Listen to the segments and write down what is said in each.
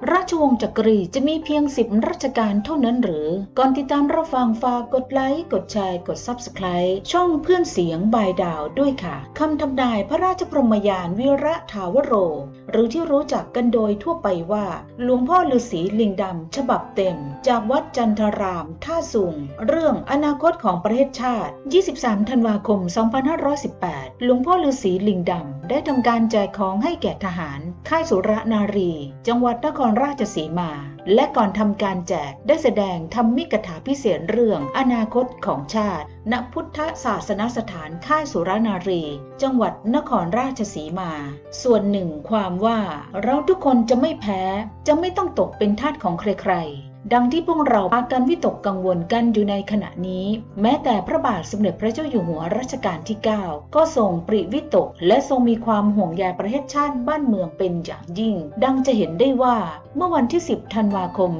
r ชวงศ์จักรีจะมีเพียงสิบรัชกาลเท่านั้นหรือ ก่อนติดตามรับฟังฝากกดไลค์ กดแชร์ กด Subscribe ช่องเพื่อนเสียงบายดาวด้วยค่ะคำทำนายพระราชพรหมยานวิระถาวโร หรือที่รู้จักกันโดยทั่วไปว่า หลวงพ่อฤาษีลิงดำฉบับเต็ม จากวัดจันทราม ท่าสุง เรื่องอนาคตของประเทศชาติ 23 ธันวาคม 2518 หลวงพ่อฤาษีลิงดำได้ทำการแจกของให้แก่ทหาร ค่ายสุรนารี จังหวัดนครราชสีมา และก่อนทำการแจกได้แสดงธรรมิกถาพิเศษเรื่องอนาคตของชาติ ณพุทธศาสนสถานค่ายสุรนารี จังหวัดนครราชสีมา ส่วนหนึ่งความว่าเราทุกคนจะไม่แพ้ จะไม่ต้องตกเป็นทาสของใครๆ ดังที่พวกเราพากันวิตกกังวลกันอยู่ในขณะนี้ แม้แต่พระบาทสมเด็จพระเจ้าอยู่หัวรัชกาลที่ 9 ก็ทรงปริวิตก และทรงมีความห่วงใยประเทศชาติบ้านเมืองเป็นอย่างยิ่ง ดังจะเห็นได้ว่าเมื่อวันที่ 10 ธันวาคม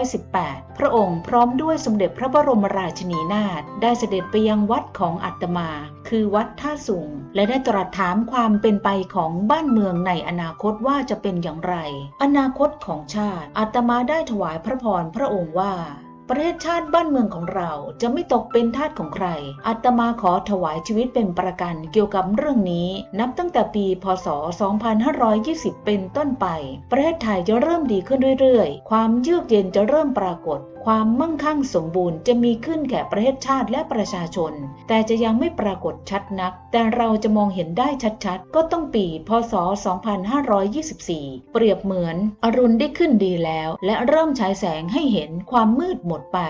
2518 พระองค์พร้อมด้วยสมเด็จพระบรมราชินีนาถได้เสด็จไปยังวัดของอัตมา คือวัดท่าสุงและได้ตรัสถามความเป็นไปของบ้านเมืองในอนาคตว่าจะเป็นอย่างไร อนาคตของชาติอาตมาได้ถวายพระพรพระองค์ว่า ประเทศชาติบ้านเมืองของเราจะไม่ตกเป็นทาสของใครอาตมาขอถวายชีวิตเป็นประกันเกี่ยวกับเรื่องนี้ นับตั้งแต่ปี พศ 2520 เป็นต้นไป ประเทศไทยจะเริ่มดีขึ้นเรื่อยๆ ความเยือกเย็นจะเริ่มปรากฏ ความมั่งคั่งสมบูรณ์จะมีขึ้นแก่ประเทศชาติและประชาชน แต่จะยังไม่ปรากฏชัดนัก แต่เราจะมองเห็นได้ชัดๆ ก็ต้องปี พศ 2524 เปรียบเหมือนอรุณได้ขึ้นดีแล้ว และเริ่มฉายแสงให้เห็นความมืดหมดไป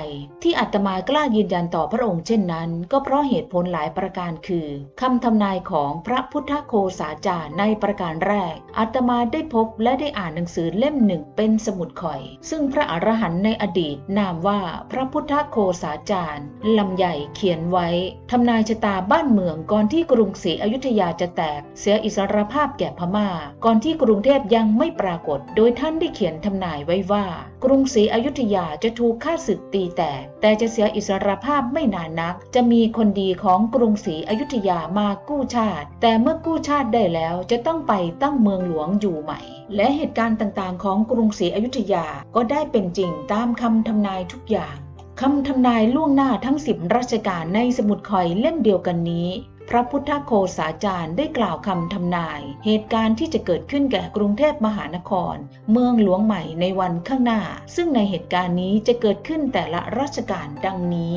ที่อาตมากล้ายืนยันต่อพระองค์เช่นนั้น ก็เพราะเหตุผลหลายประการคือคำทำนายของพระพุทธโคสาจารย์ในประการแรก อาตมาได้พบและได้อ่านหนังสือเล่มหนึ่งเป็นสมุดข่อย ซึ่งพระอรหันต์ในอดีตนามว่าพระพุทธโคสาจารย์ลำใหญ่เขียนไว้ทำนายชะตาบ้านเมืองก่อนที่กรุงศรีอยุธยาจะแตก เสียอิสรภาพแก่พม่า ก่อนที่กรุงเทพยังไม่ปรากฏ โดยท่านได้เขียนทำนายไว้ว่า กรุงศรีอยุธยาจะถูกฆ่าศึกตีแตก แต่จะเสียอิสรภาพไม่นานนัก จะมีคนดีของกรุงศรีอยุธยามากู้ชาติ แต่เมื่อกู้ชาติได้แล้วจะต้องไปตั้งเมืองหลวงอยู่ใหม่ และเหตุการณ์ต่างๆ ของกรุงศรีอยุธยาก็ได้เป็นจริงตามคำทำนายทุกอย่างคำทำนายล่วงหน้าทั้งสิบราชการในสมุดคอยเล่มเดียวกันนี้ พระพุทธโคสาจารย์ได้กล่าวคำทำนาย เหตุการณ์ที่จะเกิดขึ้นแก่กรุงเทพมหานคร เมืองหลวงใหม่ในวันข้างหน้า ซึ่งในเหตุการณ์นี้จะเกิดขึ้นแต่ละรัชกาลดังนี้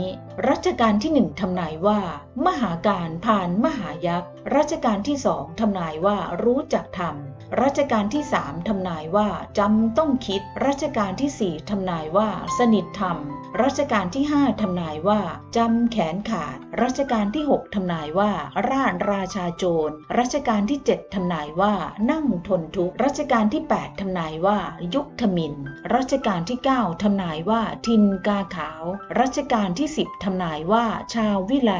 รัชกาลที่หนึ่งทำนายว่า มหาการผ่านมหายักษ์รัชกาลที่สองทำนายว่ารู้จักธรรม รัชกาลที่สามทำนายว่าจำต้องคิด รัชกาลที่สี่ทำนายว่า สนิทธรรม รัชกาลที่ 5ทำนายว่าจำแขนขาด รัชกาลที่ 6ทำนายว่า ราชราชาโจร รัชกาลที่ 7ทำนายว่า นั่งทนทุกข์ รัชกาลที่ 8ทำนายว่า ยุคทมิน รัชกาลที่ 9ทำนายว่า ทินกาขาว รัชกาลที่ 10ทำนายว่า ชาววิไล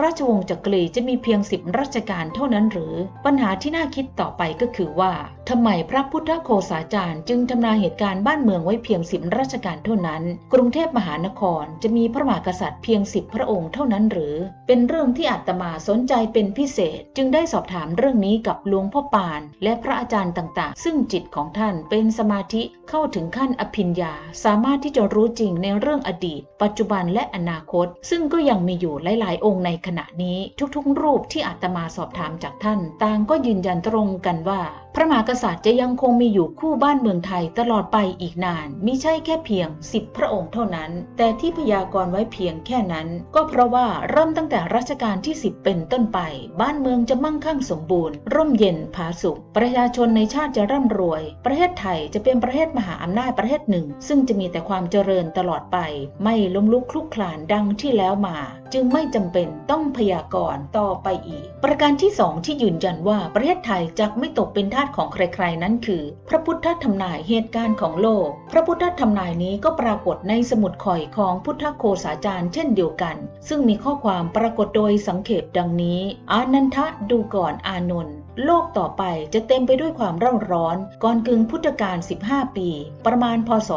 ราชวงศ์จักรีจะมีเพียง 10 รัชกาลเท่านั้นหรือ ปัญหาที่น่าคิดต่อไปก็คือว่าว่าทำไมพระพุทธโคสาจารย์ จึงทำนายเหตุการณ์บ้านเมืองไว้เพียงสิบราชการเท่านั้น กรุงเทพมหานครจะมีพระมหากษัตริย์เพียงสิบพระองค์เท่านั้นหรือ เป็นเรื่องที่อาตมาสนใจเป็นพิเศษ จึงได้สอบถามเรื่องนี้กับหลวงพ่อปาน และพระอาจารย์ต่างๆ ซึ่งจิตของท่านเป็นสมาธิเข้าถึงขั้นอภิญญา สามารถที่จะรู้จริงในเรื่องอดีต ปัจจุบันและอนาคต ซึ่งก็ยังมีอยู่หลาย ๆ องค์ในขณะนี้ ทุกๆ รูปที่อาตมาสอบถามจากท่าน ต่างก็ยืนยันตรงกันว่าพระมหากษัตริย์จะยังคงมีอยู่คู่บ้านเมืองไทยตลอดไปอีกนานมิใช่แค่เพียงสิบพระองค์เท่านั้น แต่ที่พยากรณ์ไว้เพียงแค่นั้น ก็เพราะว่าเริ่มตั้งแต่รัชกาลที่ 10 เป็นต้นไป บ้านเมืองจะมั่งคั่งสมบูรณ์ ร่มเย็นผาสุข ประชาชนในชาติจะร่ำรวย ประเทศไทยจะเป็นประเทศมหาอำนาจประเทศหนึ่ง ซึ่งจะมีแต่ความเจริญตลอดไป ไม่ล้มลุกคลุกคลานดังที่แล้วมา จึงไม่จำเป็นต้องพยากรณ์ต่อไปอีก ประการที่สองที่ยืนยันว่าประเทศไทยจะไม่ตกเป็นทาสของใครๆนั้นคือ พระพุทธทำนายเหตุการณ์ของโลก พระพุทธทำนายนี้ก็ปรากฏในสมุดข่อยของพุทธโคสาจารย์เช่นเดียวกัน ซึ่งมีข้อความปรากฏโดยสังเขปดังนี้ อานันทะดูก่อนอานนท์โลกต่อไปจะเต็มไปด้วยความเร่าร้อน ก่อนกึ่งพุทธกาล 15 ปี ประมาณพศ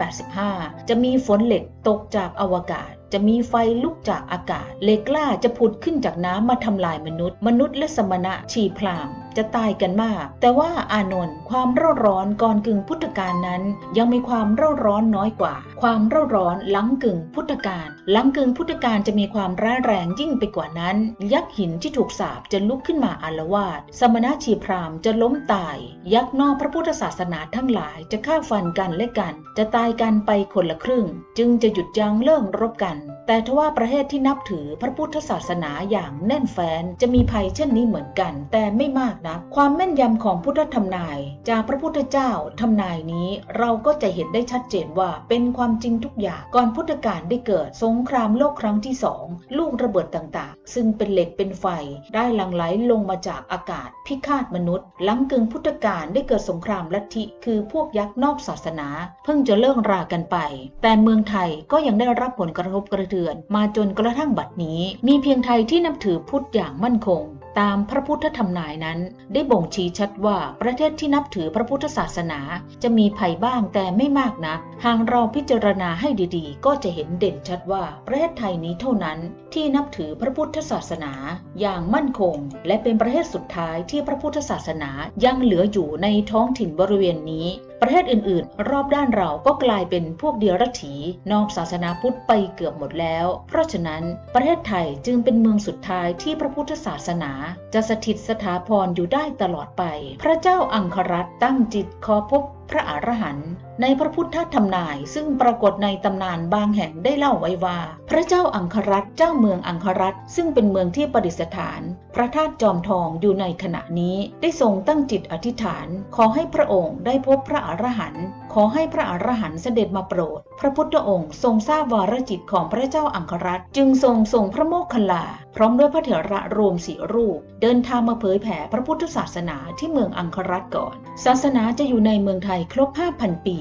2485 จะมีฝนเหล็กตกจากอวกาศ จะมีไฟลุกจากอากาศ เหล็กกล้าจะผุดขึ้นจากน้ำมาทำลายมนุษย์ มนุษย์และสมณะชีพราม จะตายกันมาก แต่ว่าอานนท์ความเร่าร้อนก่อนกึ่งพุทธกาลนั้น ยังมีความเร่าร้อนน้อยกว่า ความเร่าร้อนหลังกึ่งพุทธกาลหลังกึ่งพุทธกาลจะมีความร้ายแรงยิ่งไปกว่านั้น ยักษ์หินที่ถูกสาปจะลุกขึ้นมาอาละวาดสมณะชีพรามจะล้มตาย ยักษ์นอกพระพุทธศาสนาทั้งหลายจะฆ่าฟันกันและกัน จะตายกันไปคนละครึ่ง จึงจะหยุดยั้งเลิกรบกัน แต่ทว่าประเทศที่นับถือพระพุทธศาสนาอย่างแน่นแฟ้นจะมีภัยเช่นนี้เหมือนกัน แต่ไม่มากนะความแม่นยำของพุทธทำนาย จากพระพุทธเจ้าทำนายนี้เราก็จะเห็นได้ชัดเจนว่าเป็นความจริงทุกอย่างก่อนพุทธกาลได้เกิดสงครามโลกครั้งที่สองลูกระเบิดต่างๆ ซึ่งเป็นเหล็กเป็นไฟได้หลั่งไหลลงมาจากอากาศ พิฆาตมนุษย์ หลังกึ่งพุทธกาลได้เกิดสงครามลัทธิคือพวกยักษ์นอกศาสนา เพิ่งจะเลิกรากันไป แต่เมืองไทยก็ยังได้รับผลกระทบกระเทือน มาจนกระทั่งบัดนี้ มีเพียงไทยที่นับถือพุทธอย่างมั่นคง ตามพระพุทธธรรมนายนั้น ได้บ่งชี้ชัดว่าประเทศที่นับถือพระพุทธศาสนา จะมีภัยบ้างแต่ไม่มากนัก หากเราพิจารณาให้ดีๆ ก็จะเห็นเด่นชัดว่าประเทศไทยนี้เท่านั้นที่นับถือพระพุทธศาสนา อย่างมั่นคง และเป็นประเทศสุดท้ายที่พระพุทธศาสนายังเหลืออยู่ในท้องถิ่นบริเวณนี้ประเทศอื่นๆ รอบด้านเราก็กลายเป็นพวกเดียรัถีนอกศาสนาพุทธไปเกือบหมดแล้ว เพราะฉะนั้นประเทศไทยจึงเป็นเมืองสุดท้ายที่พระพุทธศาสนา จะสถิตสถาพรอยู่ได้ตลอดไป พระเจ้าอังครัตตั้งจิตขอพบ พระอรหันต์ในพระพุทธธรรมนาย ซึ่งปรากฏในตำนานบางแห่งได้เล่าไว้ว่า พระเจ้าอังครัตเจ้าเมืองอังครัตซึ่งเป็นเมืองที่ประดิษฐาน พระธาตุจอมทองอยู่ในขณะนี้ได้ทรงตั้งจิตอธิษฐาน ขอให้พระองค์ได้พบพระอรหันต์ขอให้พระอรหันต์เสด็จมาโปรด พระพุทธองค์ทรงทราบวารจิตของพระเจ้าอังครัตจึงทรงส่งพระโมคคัลลา พร้อมด้วยพระเถระรวมสี่รูป เดินทางมาเผยแผ่พระพุทธศาสนาที่เมืองอังครัตก่อน ศาสนาจะอยู่ในเมืองไทยครบ 5,000 ปี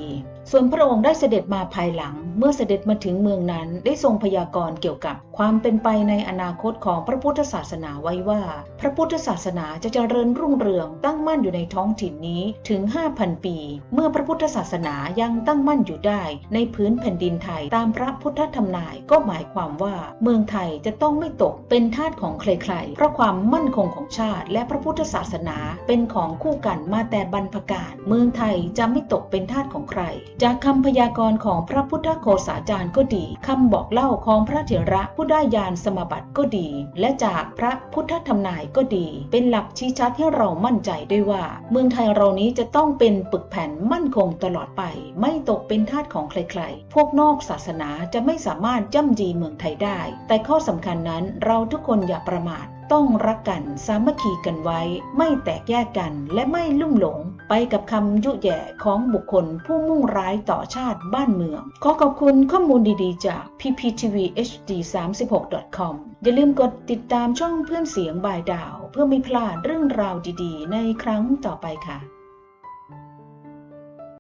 ส่วนพระองค์ได้เสด็จมาภายหลัง เมื่อเสด็จมาถึงเมืองนั้นได้ทรงพยากรณ์เกี่ยวกับความเป็นไปในอนาคตของพระพุทธศาสนาไว้ว่า พระพุทธศาสนาจะเจริญรุ่งเรืองตั้งมั่นอยู่ในท้องถิ่นนี้ถึง 5,000 ปี เมื่อพระพุทธศาสนายังตั้งมั่นอยู่ได้ ในพื้นแผ่นดินไทยตามพระพุทธธรรมนายก็หมายความว่า เมืองไทยจะต้องไม่ตกเป็นทาสของใครๆเพราะความมั่นคงของชาติ และพระพุทธศาสนาเป็นของคู่กันมาแต่บรรพกาลเมืองไทยจะไม่ตกเป็นทาสของใคร จากคำพยากรณ์ของพระพุทธโฆษาจารย์ก็ดีคำบอกเล่าของพระเถระผู้ได้ญาณสมบัติก็ดี และจากพระพุทธธรรมนายก็ดี เป็นหลักชี้ชัดให้เรามั่นใจได้ว่า เมืองไทยเรานี้จะต้องเป็นปึกแผ่นมั่นคงตลอดไป ไม่ตกเป็นทาสของใครๆ พวกนอกศาสนาจะไม่สามารถย่ำยีเมืองไทยได้ แต่ข้อสำคัญนั้นเราทุกคนอย่าประมาทต้องรักกันสามัคคีกันไว้ ไม่แตกแยกกันและไม่ลุ่มหลง ไปกับคำยุแย่ของบุคคลผู้มุ่งร้ายต่อชาติบ้านเมือง ขอขอบคุณข้อมูลดีๆ จาก pptv hd 3 6 com อย่าลืมกดติดตามช่องเพื่อนเสียงบายดาว เพื่อไม่พลาดเรื่องราวดีๆ ในครั้งต่อไปค่ะ